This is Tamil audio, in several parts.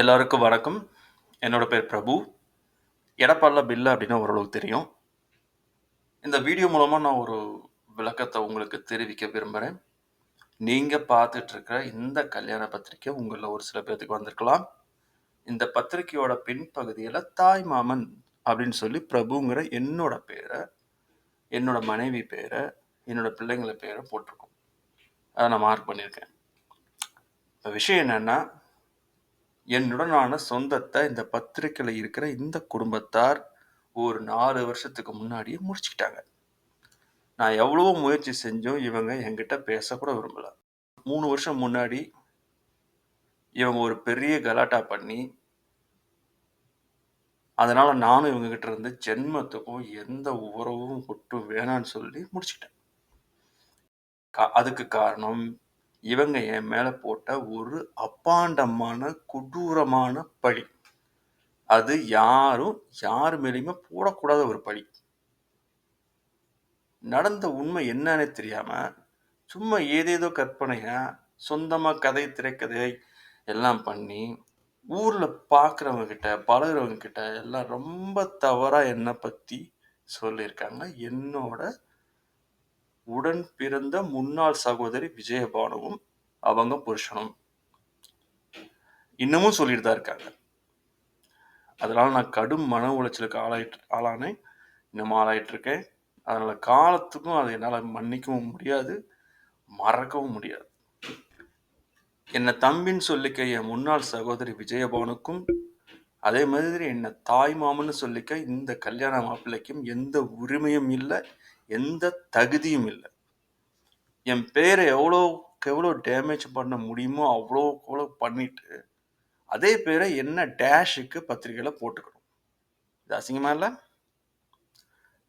எல்லாருக்கும் வணக்கம். என்னோட பேர் பிரபு. எடப்பாடில் பில்லு அப்படின்னா ஓரளவுக்கு தெரியும். இந்த வீடியோ மூலமாக நான் ஒரு விளக்கத்தை உங்களுக்கு தெரிவிக்க விரும்புகிறேன் நீங்கள் பார்த்துட்ருக்கிற இந்த கல்யாண பத்திரிக்கை உங்களில் ஒரு சில பேர்த்துக்கு வந்திருக்கலாம். இந்த பத்திரிக்கையோட பின்பகுதியில் தாய் மாமன் அப்படின்னு சொல்லி பிரபுங்கிற என்னோட பேரை என்னோட மனைவி பேரை என்னோட பிள்ளைங்கள பேரை போட்டிருக்கோம். அதை நான் மார்க் பண்ணியிருக்கேன். இப்போ விஷயம் என்னென்னா என்னுடனான சொந்தத்தை இந்த பத்திரிக்கையில் இருக்கிற இந்த குடும்பத்தார் ஒரு நாலு வருஷத்துக்கு முன்னாடியே முடிச்சுக்கிட்டாங்க. நான் எவ்வளவோ முயற்சி செஞ்சும் இவங்க என்கிட்ட பேசக்கூட விரும்பல. மூணு வருஷம் முன்னாடி இவங்க ஒரு பெரிய கலாட்டா பண்ணி அதனால நானும் இவங்ககிட்ட இருந்து ஜென்மத்துக்கும் எந்த உறவும் ஒட்டும் வேணான்னு சொல்லி முடிச்சுக்கிட்டேன். க அதுக்கு காரணம் இவங்க என் மேல போட்ட ஒரு அப்பாண்டமான கொடூரமான பழி. அது யாரும் யார் மேலேயுமே போடக்கூடாத ஒரு பழி. நடந்த உண்மை என்னன்னு தெரியாம சும்மா ஏதேதோ கற்பனையா சொந்தமா கதை திரைக்கதை எல்லாம் பண்ணி ஊர்ல பார்க்குறவங்கக்கிட்ட கிட்ட எல்லாம் ரொம்ப தவறா என்னை பத்தி சொல்லியிருக்காங்க. என்னோட உடன் பிறந்த முன்னாள் சகோதரி விஜயபானுவும் அவங்க புருஷனும். இன்னமும் சொல்லிட்டு தான் இருக்காங்க. அதனால நான் கடும் மன உளைச்சலுக்கு ஆளாயிட்டு ஆளானேன் இன்னமும் ஆளாயிட்டு இருக்கேன். அதனால காலத்துக்கும் அதை என்னால் மன்னிக்கவும் முடியாது மறக்கவும் முடியாது. என்னை தம்பின்னு சொல்லிக்க என் முன்னாள் சகோதரி விஜயபானுக்கும் அதே மாதிரி என்னை தாய் மாமன்னு சொல்லிக்க இந்த கல்யாண மாப்பிள்ளைக்கும் எந்த உரிமையும் இல்லை. எந்த தகுதியும் இல்லை. என் பேரை எவ்வளோக்கு எவ்வளோ டேமேஜ் பண்ண முடியுமோ அவ்வளோக்கு அவ்வளோ பண்ணிட்டு அதே பேரை என்ன டேஷுக்கு பத்திரிக்கையில் போட்டுக்கணும். இது அசிங்கமா இல்லை?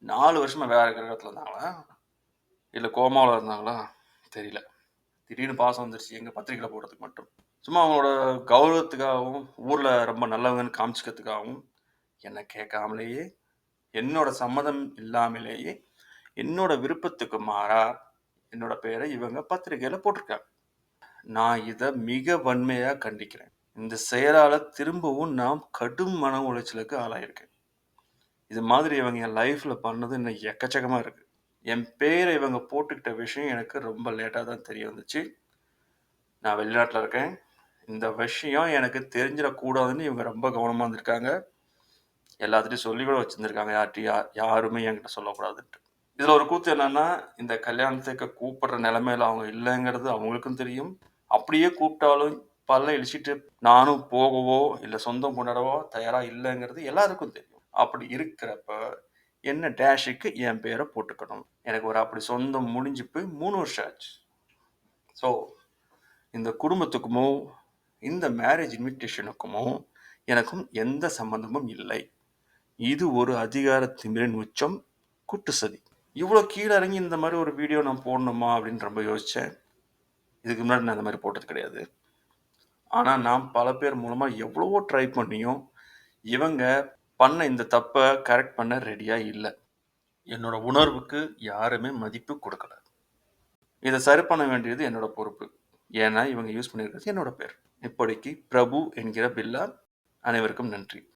நாலு வருஷமாக வேற கிரகத்தில் இருந்தாங்களா? இல்லை கோமாவில் இருந்தாங்களா? தெரியல. திடீர்னு பாசம் வந்துருச்சு. எங்கள் பத்திரிக்கையில் போடுறதுக்கு மட்டும். சும்மா அவங்களோட கௌரவத்துக்காகவும் ஊரில் ரொம்ப நல்லவங்கன்னு காமிச்சிக்கிறதுக்காகவும் என்னை கேட்காமலேயே என்னோட சம்மதம் இல்லாமலேயே என்னோட விருப்பத்துக்கு மாறா என்னோட பேரை இவங்க பத்திரிக்கையில் போட்டிருக்காங்க. நான் இதை மிக வன்மையாக கண்டிக்கிறேன். இந்த செயலால் திரும்பவும் நான் கடும் மன உளைச்சலுக்கு ஆளாயிருக்கேன். இது மாதிரி இவங்க என் லைஃப்பில் பண்ணது இன்னும் எக்கச்சக்கமாக இருக்குது என் பேரை இவங்க போட்டுக்கிட்ட விஷயம் எனக்கு ரொம்ப லேட்டாக தான் தெரிய வந்துச்சு. நான் வெளிநாட்டில் இருக்கேன். இந்த விஷயம் எனக்கு தெரிஞ்சிடக்கூடாதுன்னு இவங்க ரொம்ப கவனமாக இருந்திருக்காங்க. எல்லாத்துட்டையும் சொல்லி கூட வச்சுருந்துருக்காங்க. யார்ட்டையும் யாருமே என்கிட்ட சொல்லக்கூடாதுன்ட்டு. இதில் ஒரு கூத்து என்னன்னா இந்த கல்யாணத்துக்கு கூப்பிடுற நிலைமையில அவங்க இல்லைங்கிறது அவங்களுக்கும் தெரியும். அப்படியே கூப்பிட்டாலும் பல்ல இழிச்சிட்டு நானும் போகவோ இல்லை சொந்தம் கொண்டாடவோ தயாராக இல்லைங்கிறது எல்லாருக்கும் தெரியும். அப்படி இருக்கிறப்ப என்ன டேஷுக்கு என் பேரை போட்டுக்கணும். எனக்கு ஒரு அப்படி சொந்தம் முடிஞ்சு போய் மூணு வருஷம் ஆச்சு. ஸோ இந்த குடும்பத்துக்குமோ இந்த மேரேஜ் இன்விடேஷனுக்குமோ எனக்கும் எந்த சம்பந்தமும் இல்லை. இது ஒரு அதிகார திமிரின் உச்சம் கூட்டு சதி. இவ்வளோ கீழே இறங்கி இந்த மாதிரி ஒரு வீடியோ நான் போடணுமா அப்படின்னு ரொம்ப யோசித்தேன் இதுக்கு முன்னாடி நான் இந்த மாதிரி போட்டது கிடையாது. ஆனால் நான் பல பேர் மூலமாக எவ்வளவோ ட்ரை பண்ணியும் இவங்க பண்ண இந்த தப்பை கரெக்ட் பண்ண ரெடியாக இல்லை. என்னோட உணர்வுக்கு யாருமே மதிப்பு கொடுக்கல. இதை சரி பண்ண வேண்டியது என்னோட பொறுப்பு. ஏன்னா இவங்க யூஸ் பண்ணியிருக்கிறது என்னோட பேர். இப்போதைக்கு பிரபு என்கிற பில்லா அனைவருக்கும் நன்றி.